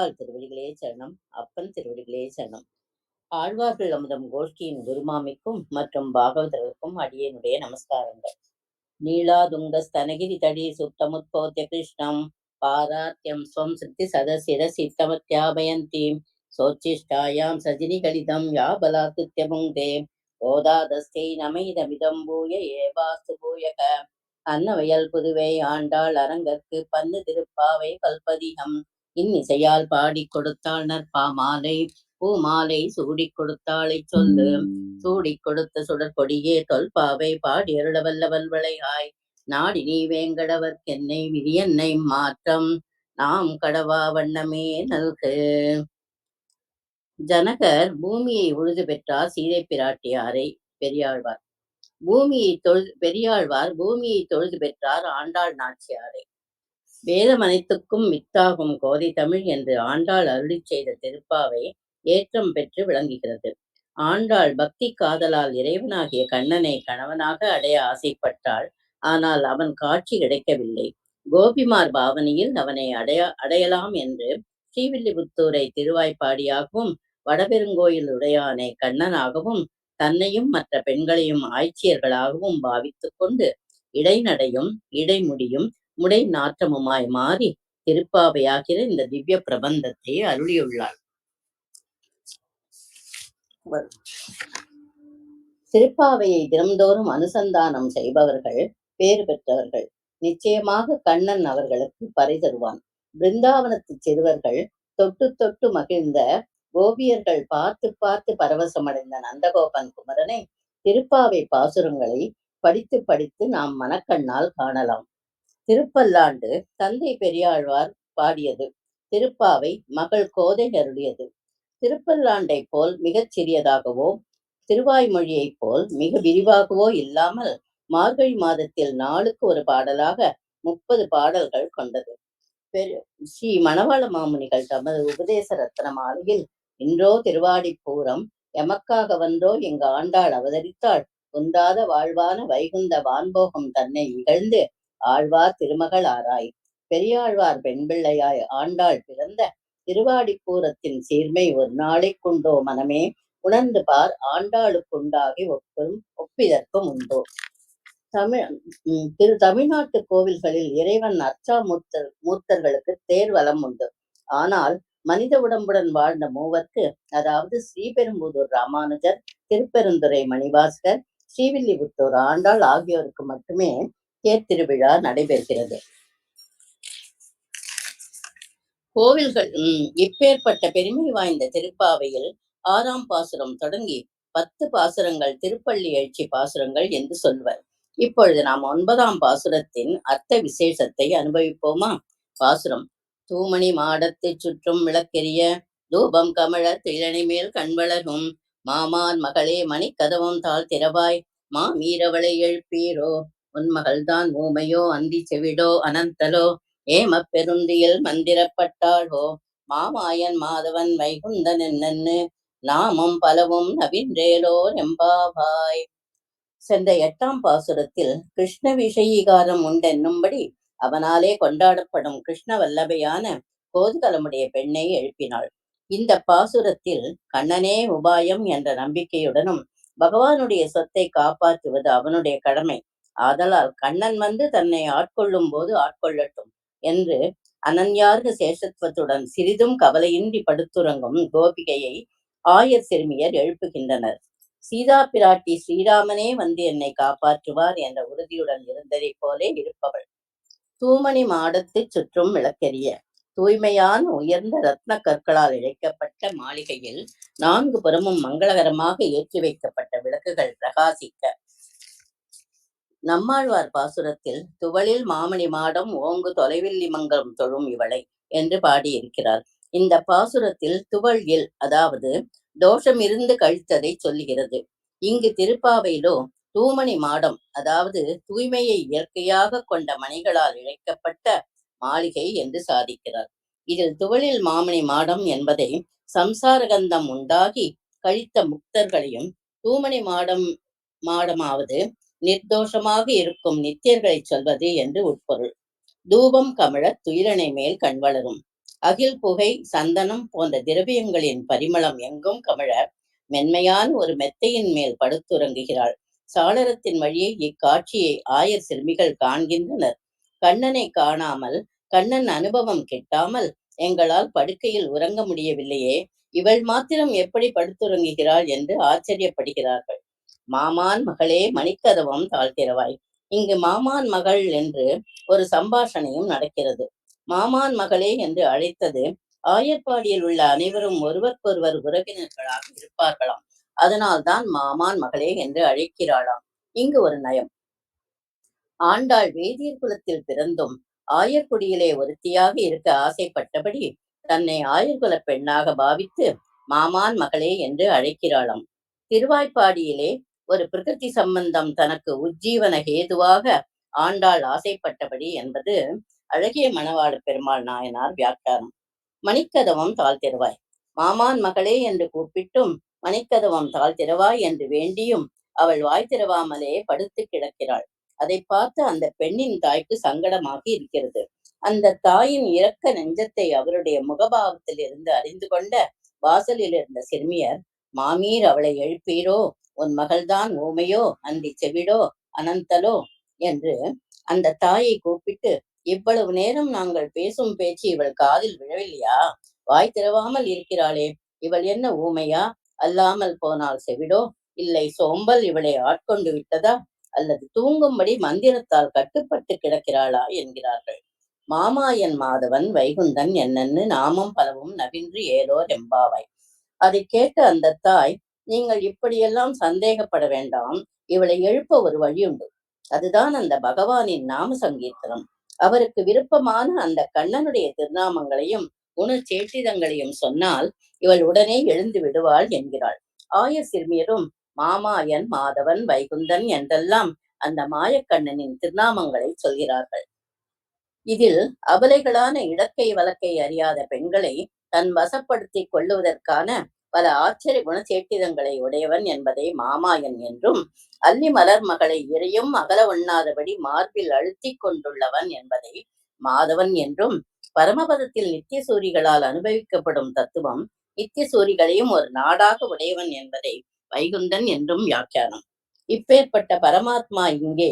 ஆண்டாள் திருவடிகளே சரணம் அப்பன் திருவடிகளே சரணம். ஆழ்வார்கள் அமுதம் கோஷ்டியின் குருமாமிக்கும் மற்றும் பாகவதற்கும் அடியனுடைய நமஸ்காரங்கள். நீலாதுங்க ஸ்தனகிரி தடி சுத்தமுத்போத்திய கிருஷ்ணம் பாராத்தியம் ஸ்வம் சித்தி சதசிர சித்தமத்யாபயந்தீம் சோச்சிஷ்டாயாம் சஜினி கலிதம் யாபலாத்துத்யமுங்கே ஓதாதஸ்தை நமைதமிதம் பூய ஏவாஸ்து பூயக அன்னவயல் புதுவை ஆண்டாள் அரங்கற்கு பன்னு திருப்பாவை கல்பதிகம் இன்னிசையால் பாடிக் கொடுத்தாள் நற்பாமாலை. பூமாலை சூடிக் கொடுத்தாளை சொல்லு. சூடிக் கொடுத்த சுடற்கொடியே தொல்பாவை பாடி அருளவல்ல வல்வளையாய் நாடி நீ வேங்கடவர்க்கென்னை விதியன்னை மாற்றம். நாம் கடவா வண்ணமே நல்கு. ஜனகர் பூமியை உழுது பெற்றார் சீதை பிராட்டியாரை. பெரியாழ்வார். பூமியை தொழுது பெரியாழ்வார் பூமியை தொழுது பெற்றார் ஆண்டாள் நாச்சியாரை. வேதம் அனைத்துக்கும் மித்தாகும் கோதை தமிழ் என்று ஆண்டாள் அருளி செய்த திருப்பாவை ஏற்றம் பெற்று விளங்குகிறது. ஆண்டாள் பக்தி காதலால் இறைவனாகிய கண்ணனை கணவனாக அடைய ஆசைப்பட்டாள். ஆனால் அவன் காட்சி கிடைக்கவில்லை. கோபிமார் பாவனையில் அவனை அடைய அடையலாம் என்று ஸ்ரீவில்லிபுத்தூரை திருவாய்ப்பாடியாகவும் வடபெருங்கோயில் உடையானை கண்ணனாகவும் தன்னையும் மற்ற பெண்களையும் ஆய்ச்சியர்களாகவும் பாவித்துக் கொண்டு இடைநடையும் இடைமுடியும் முடை நாற்றமுமாய் மாறி திருப்பாவையாகிற இந்த திவ்ய பிரபந்தத்தை அருளியுள்ளாள் திருப்பாவையை தினம்தோறும் அனுசந்தானம் செய்பவர்கள் பேறு பெற்றவர்கள் நிச்சயமாக கண்ணன் அவர்களுக்கு பறை தருவான். பிருந்தாவனத்து சிறுவர்கள் தொட்டு தொட்டு மகிழ்ந்த கோபியர்கள் பார்த்து பார்த்து பரவசமடைந்த நந்தகோபன் குமரனை திருப்பாவை பாசுரங்களை படித்து படித்து நாம் மனக்கண்ணால் காணலாம். திருப்பல்லாண்டு தந்தை பெரியாழ்வார் பாடியது. திருப்பாவை மகள் கோதை அருளியது. திருப்பல்லாண்டை போல் மிகச் சிறியதாகவோ திருவாய்மொழியைப் போல் மிக விரிவாகவோ இல்லாமல் மார்கழி மாதத்தில் நாளுக்கு ஒரு பாடலாக முப்பது பாடல்கள் கொண்டது. பெரு ஸ்ரீ மணவாள மாமுனிகள் தமது உபதேச ரத்ன மாலையில் இன்றோ திருவாடிப்பூரம் எமக்காக வந்தோ எங்க ஆண்டாள் அவதரித்தாள் குந்தாத வாழ்வான வைகுந்த வான்போகம் தன்னை இகழ்ந்து ஆழ்வார் திருமகள் ஆராய். பெரியாழ்வார் பெண் பிள்ளையாய் ஆண்டாள் பிறந்த திருவாடிப்பூரத்தின் சீர்மை ஒரு நாளைக்குண்டோ மனமே. உணர்ந்து பார் ஆண்டாளுக்குண்டாகி ஒப்பும் ஒப்பிதற்கும் உண்டோ. தமிழ் திரு தமிழ்நாட்டு கோவில்களில் இறைவன் அர்ச்சா மூர்த்தர் மூர்த்தர்களுக்கு தேர்வலம் உண்டு. ஆனால் மனித உடம்புடன் வாழ்ந்த மூவர்க்கு அதாவது ஸ்ரீபெரும்புதூர் ராமானுஜர் திருப்பெருந்துறை மணிவாஸ்கர் ஸ்ரீவில்லிபுத்தூர் ஆண்டாள் ஆகியோருக்கு மட்டுமே தேர்திருவிழா நடைபெறுகிறது. கோவில்கள் இப்பேற்பட்ட பெருமை வாய்ந்த திருப்பாவையில் ஆறாம் பாசுரம் தொடங்கி பத்து பாசுரங்கள் திருப்பள்ளி எழுச்சி பாசுரங்கள் என்று சொல்வர். இப்பொழுது நாம் ஒன்பதாம் பாசுரத்தின் அர்த்த விசேஷத்தை அனுபவிப்போமா? பாசுரம் தூமணி மாடத்தை சுற்றும் விளக்கெரிய தூபம் கமழ திழனை மேல் கண்வளரும் மாமான் மகளே மணிக்கதவம் தாழ் திறவாய் மா மீரவளை எழுப்பீரோ? உன் மகள்தான் ஊமையோ அந்தி செவிடோ அனந்தலோ ஏம பெருந்தியில் மந்திரப்பட்டாளோ மாமாயன் மாதவன் வைகுந்தன் என்னன்னு நாமும் பலவும் நவின்றேலோ ரெம்பாபாய் சென்ற எட்டாம் பாசுரத்தில் கிருஷ்ண விஷயீகாரம் உண்டென்னும்படி அவனாலே கொண்டாடப்படும் கிருஷ்ண வல்லபையான கோதுகலமுடைய பெண்ணை எழுப்பினாள். இந்த பாசுரத்தில் கண்ணனே உபாயம் என்ற நம்பிக்கையுடனும் பகவானுடைய சொத்தை காப்பாற்றுவது அவனுடைய கடமை. ஆதலால் கண்ணன் வந்து தன்னை ஆட்கொள்ளும் போது ஆட்கொள்ளட்டும் என்று அனன்யார்க சேஷத்துவத்துடன் சிறிதும் கவலையின்றி படுத்துறங்கும் கோபிகையை ஆயர் சிறுமியர் எழுப்புகின்றனர். சீதா பிராட்டி ஸ்ரீராமனே வந்து என்னை காப்பாற்றுவார் என்ற உறுதியுடன் இருந்ததைப் போலே இருப்பவள். தூமணி மாடத்து சுற்றும் விளக்கெரிய தூய்மையான உயர்ந்த ரத்ன கற்களால் இழைக்கப்பட்ட மாளிகையில் நான்கு புறமும் மங்களகரமாக ஏற்றி வைக்கப்பட்ட விளக்குகள் பிரகாசிக்க நம்மாழ்வார் பாசுரத்தில் துவளில் மாமணி மாடம் ஓங்கு தொலைவில்லி மங்கலம் தொழும் இவளை என்று பாடியிருக்கிறார். இந்த பாசுரத்தில் துவள் அதாவது தோஷம் இருந்து கழித்ததை சொல்லுகிறது. இங்கு திருப்பாவையிலோ தூமணி மாடம் அதாவது தூய்மையை இயற்கையாக கொண்ட மணிகளால் இழைக்கப்பட்ட மாளிகை என்று சாதிக்கிறார். இதில் துவளில் மாமணி மாடம் என்பதை சம்சாரகந்தம் உண்டாகி கழித்த முக்தர்களையும் தூமணி மாடம் மாடமாவது நிர்தோஷமாக இருக்கும் நித்தியர்களை சொல்வது என்று உட்பொருள். தூபம் கமழ துயிலனை மேல் கண் வளரும். அகில் புகை சந்தனம் போன்ற திரவியங்களின் பரிமளம் எங்கும் கமழ மென்மையான ஒரு மெத்தையின் மேல் படுத்துறங்குகிறாள் சாளரத்தின் வழியே இக்காட்சியை ஆயர் சிறுமிகள் காண்கின்றனர். கண்ணனை காணாமல் கண்ணன் அனுபவம் கிட்டாமல் எங்களால் படுக்கையில் உறங்க முடியவில்லையே இவள் மாத்திரம் எப்படி படுத்துறங்குகிறாள் என்று ஆச்சரியப்படுகிறார்கள். மாமான் மகளே மணிக்கதவம் தாழ்த்திரவாய் இங்கு மாமான் மகள் என்று ஒரு சம்பாஷணையும் நடக்கிறது. மாமான் மகளே என்று அழைத்தது ஆயர்பாடியில் உள்ள அனைவரும் ஒருவருக்கொருவர் உறவினர்களாக இருப்பார்களாம். அதனால்தான் மாமான் மகளே என்று அழைக்கிறாளாம். இங்கு ஒரு நயம். ஆண்டாள் வேதியர் குலத்தில் பிறந்தும் ஆயர்குடியிலே ஒருத்தியாக இருக்க ஆசைப்பட்டபடி தன்னை ஆயர்குல பெண்ணாக பாவித்து மாமான் மகளே என்று அழைக்கிறாளாம். திருவாய்ப்பாடியிலே ஒரு பிரகிருதி சம்பந்தம் தனக்கு உஜ்ஜீவன ஹேதுவாக ஆண்டாள் ஆசைப்பட்டபடி என்பது அழகிய மணவாள பெருமாள் நாயனார் வியாக்கியானம். மணிக்கதவம் தாழ்த்திருவாய் மாமான் மகளே என்று கூப்பிட்டும் மணிக்கதவம் தாழ்த்திருவாய் என்று வேண்டியும் அவள் வாய் திறவாமலே படுத்து கிடக்கிறாள். அதை பார்த்து அந்த பெண்ணின் தாய்க்கு சங்கடமாகி இருக்கிறது. அந்த தாயின் இரக்க நெஞ்சத்தை அவருடைய முகபாவத்தில் இருந்து அறிந்து கொண்ட வாசலில் இருந்த சிறுமியர் மாமீர் அவளை எழுப்பீரோ? உன் மகள்தான் ஊமையோ அந்தி செவிடோ அனந்தலோ? என்று அந்த தாயை கூப்பிட்டு இவ்வளவு நேரம் நாங்கள் பேசும் பேச்சு இவள் காதில் விழவில்லையா? வாய் திறவாமல் இருக்கிறாளே. இவள் என்ன ஊமையா அல்லாமல் போனால் செவிடோ? இல்லை சோம்பல் இவளை ஆட்கொண்டு விட்டதா? அல்லது தூங்கும்படி மந்திரத்தால் கட்டுப்பட்டு கிடக்கிறாளா? என்கிறார்கள். மாமாயன் மாதவன் வைகுந்தன் என்னன்னு நாமம் பலவும் நவின்று ஏதோ ரெம்பாவாய் அதை கேட்ட அந்த தாய் நீங்கள் இப்படியெல்லாம் சந்தேகப்பட வேண்டாம். இவளை எழுப்ப ஒரு வழி உண்டு அதுதான் அந்த பகவானின் நாம சங்கீர்த்தனம். அவருக்கு விருப்பமான அந்த கண்ணனுடைய திருநாமங்களையும் குணச்சேட்டிதங்களையும் சொன்னால் இவள் உடனே எழுந்து விடுவாள் என்கிறாள். ஆய சிறுமியரும் மாமாயன் மாதவன் வைகுந்தன் என்றெல்லாம் அந்த மாயக்கண்ணனின் திருநாமங்களை சொல்கிறார்கள். இதில் அபலைகளான இடக்கை வழக்கை அறியாத பெண்களை தன் வசப்படுத்திக் கொள்ளுவதற்கான பல ஆச்சரிய குணசேட்டிதங்களை உடையவன் என்பதை மாமாயன் என்றும் அல்லி மலர் மகளை இறையும் அகல உண்ணாதபடி மார்பில் அழுத்திக் கொண்டுள்ளவன் என்பதை மாதவன் என்றும் பரமபதத்தில் நித்திய சூரிகளால் அனுபவிக்கப்படும் தத்துவம் நித்திய சூரிகளையும் ஒரு நாடாக உடையவன் என்பதை வைகுந்தன் என்றும் வியாக்கியானம். இப்பேற்பட்ட பரமாத்மா இங்கே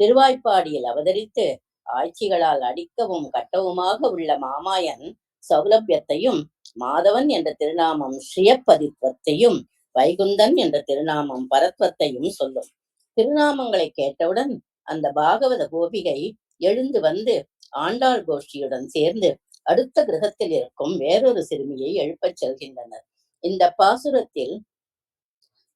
திருவாய்ப்பாடியில் அவதரித்து ஆட்சிகளால் அடிக்கவும் கட்டவுமாக உள்ள மாமாயன் சௌலபியத்தையும் மாதவன் என்ற திருநாமம் ஸ்ரீயப்பதித்வத்தையும் வைகுந்தன் என்ற திருநாமம் பரத்வத்தையும் சொல்லும். திருநாமங்களை கேட்டவுடன் அந்த பாகவத கோபிகை எழுந்து வந்து ஆண்டாள் கோஷ்டியுடன் சேர்ந்து அடுத்த கிரகத்தில் இருக்கும் வேறொரு சிறுமியை எழுப்பச் செல்கின்றனர். இந்த பாசுரத்தில்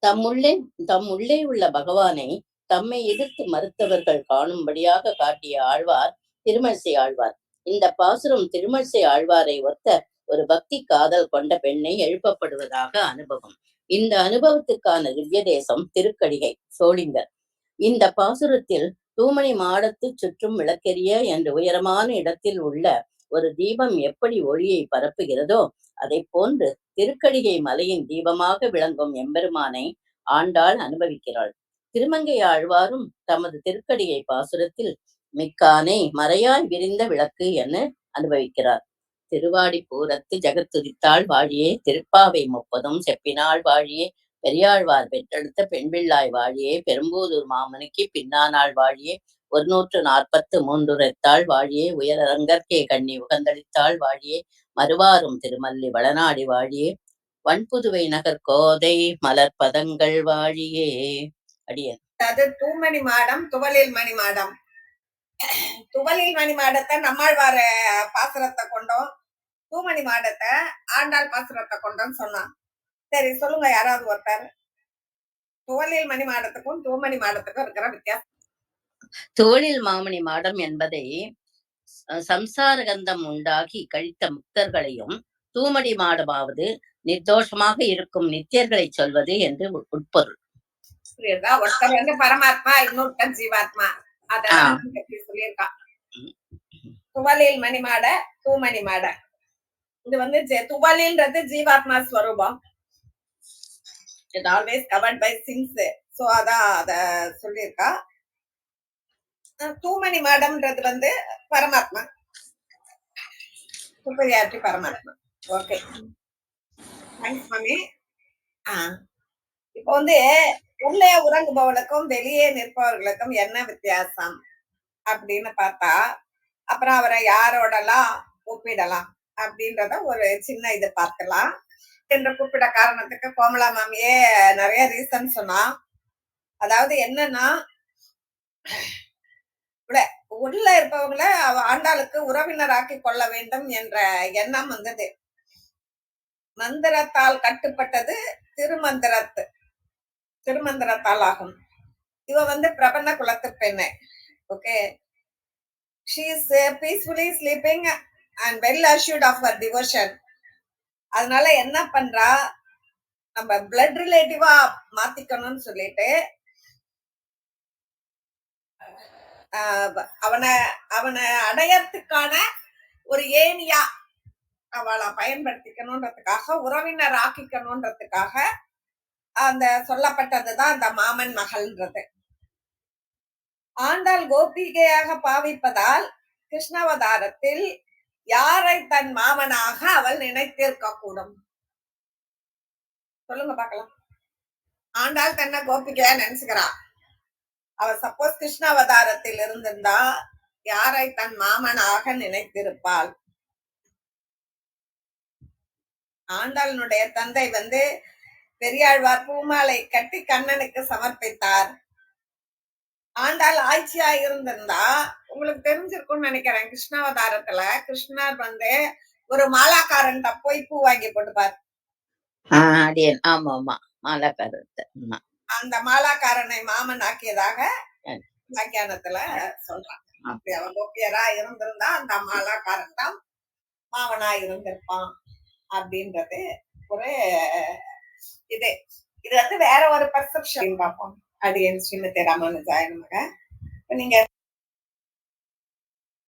தம்முள்ளே தம் உள்ளே உள்ள பகவானை தம்மை எதிர்த்து மறுத்தவர்கள் காணும்படியாக காட்டிய ஆழ்வார் திருமழிசை ஆழ்வார். இந்த பாசுரம் திருமழிசை ஆழ்வாரை ஒத்த ஒரு பக்தி காதல் கொண்ட பெண்ணை எழுப்பப்படுவதாக அனுபவம். இந்த அனுபவத்துக்கான திவ்ய தேசம் திருக்கடிகை சோளிங்கர் இந்த பாசுரத்தில் தூமணி மாடத்து சுற்றும் விளக்கெரிய என்ற உயரமான இடத்தில் உள்ள ஒரு தீபம் எப்படி ஒளியை பரப்புகிறதோ அதை போன்று திருக்கடிகை மலையின் தீபமாக விளங்கும் எம்பெருமானை ஆண்டாள் அனுபவிக்கிறாள். திருமங்கை ஆழ்வாரும் தமது திருக்கடிகை பாசுரத்தில் மிக்கானை மறையாய் விரிந்த விளக்கு என அனுபவிக்கிறார். திருவாடி பூரத்து ஜெகத்துதித்தாள் வாழியே திருப்பாவை முப்பதும் செப்பினாள் வாழியே பெரியாழ்வார் பெற்றெடுத்த பெண்பிள்ளாய் வாழியே பெரும்பூதூர் மாமனுக்கு பின்னானாள் வாழியே ஒரு நூற்று நாற்பத்து மூன்றுரைத்தாள் வாழியே உயரங்கற்கே கண்ணி உகந்தளித்தாள் வாழியே மறுவாரும் திருமல்லி வளநாடி வாழியே வன்புதுவை நகர் கோதை மலர் பதங்கள் வாழியே. அடியன். அது தூமணி மாடம் துவலில் மணி மாடம். துவலில் மணி மாடத்தை நம்மாழ்வார பாசுரத்தை கொண்டோம். தூமணி மாடத்தை ஆண்டாள் பாசுரத்தை கொண்டோம்னு சொன்னான். சரி சொல்லுங்க யாராவது ஒருத்தர். துவலில் மணி மாடத்துக்கும் தூமணி மாடத்துக்கும் இருக்கிற வித்தியாசம். தோளில் மாமணி மாடம் என்பதை சம்சார கந்தம் உண்டாகி கழித்த முக்தர்களையும் தூமடி மாடமாவது நிர்தோஷமாக இருக்கும் நித்தியர்களை சொல்வது என்று உட்- உட்பொருள். ஒருத்தர் வந்து பரமாத்மா இன்னொருத்தர் ஜீவாத்மா. அதான் சொல்லியிருக்கான். துவலில் மணி மாட தூமணி மாட இது வந்து துவலின்றது ஜீவாத்மா ஸ்வரூபம். It always covered by things so அதான் அத சொல்லியிருக்கா. தூமணி மாடம்ன்றது வந்து பரமாத்மா. சுப்பரியாரிட்டி பரமாத்மா. ஓகே தேங்க்ஸ் மாமி ஆ. இப்போ வந்து உள்ளே உறங்குபவளுக்கும் வெளியே நிற்பவர்களுக்கும் என்ன வித்தியாசம்? அப்படின்னு பார்த்தா அப்புறம் அவரை யாரோடலாம் ஒப்பிடலாம் அப்படின்றத ஒரு சின்ன இது பார்க்கலாம். என்று கூப்பிட காரணத்துக்கு கோமலா மாமியே நிறைய ரீசன் சொன்னா அதாவது என்னன்னா உள்ள- இருப்பவங்களை அவ ஆண்டாளுக்கு உறவினராக்கி கொள்ள வேண்டும் என்ற எண்ணம் வந்தது. மந்திரத்தால் கட்டுப்பட்டது திருமந்திரத்து. திருமந்திரத்தால் ஆகும் இவ வந்து பிரபந்த குலத்து பெண்ணு. Okay she is peacefully sleeping and well assured of her devotion அதனால என்ன பண்றா? நம்ம பிளட் ரிலேட்டிவா மாத்திக்கணும்னு சொல்லிட்டு ஆஹ் அவனை அவனை அடையறதுக்கான ஒரு ஏனியா அவளை பயன்படுத்திக்கணுன்றதுக்காக உறவினர் ஆக்கிக்கணுன்றதுக்காக அந்த சொல்லப்பட்டதுதான் அந்த மாமன் மகள்ன்றது. ஆண்டாள் கோபிகையாக பாவிப்பதால் கிருஷ்ணாவதாரத்தில் யாரை தன் மாமனாக அவள் நினைத்திருக்க கூடும் சொல்லுங்க பார்க்கலாம். ஆண்டாள் தன்னை கோபிகையா நினைச்சுக்கிறா. அவ சப்போஸ் கிருஷ்ணாவதாரத்தில் இருந்திருந்தா யாரை தன் மாமனாக நினைத்திருப்பாள்? ஆண்டாளனுடைய தந்தை வந்து பெரியாழ்வார் பூமாலை கட்டி கண்ணனுக்கு சமர்ப்பித்தார். ஆண்டாள் ஆட்சியா இருந்திருந்தா உங்களுக்கு தெரிஞ்சிருக்கும்னு நினைக்கிறேன். கிருஷ்ணாவதாரத்துல கிருஷ்ணர் வந்து ஒரு மாலாக்காரன்ட்ட போய் பூ வாங்கி போட்டுப்பார். ஆமா ஆமா. அந்த மாலாக்காரனை மாமன் ஆக்கியதாக. வியாக்கியானத்துல சொல்றாங்க அப்படி அவன் கோபியரா இருந்திருந்தா அந்த மாலாக்காரன் தான் மாமனா இருந்திருப்பான் அப்படின்றது ஒரு இது இது வந்து வேற ஒரு பர்செப்ஷன் பார்ப்போம். அடியன் ஸ்ரீமதி ராமானுஜாய நமக நீங்க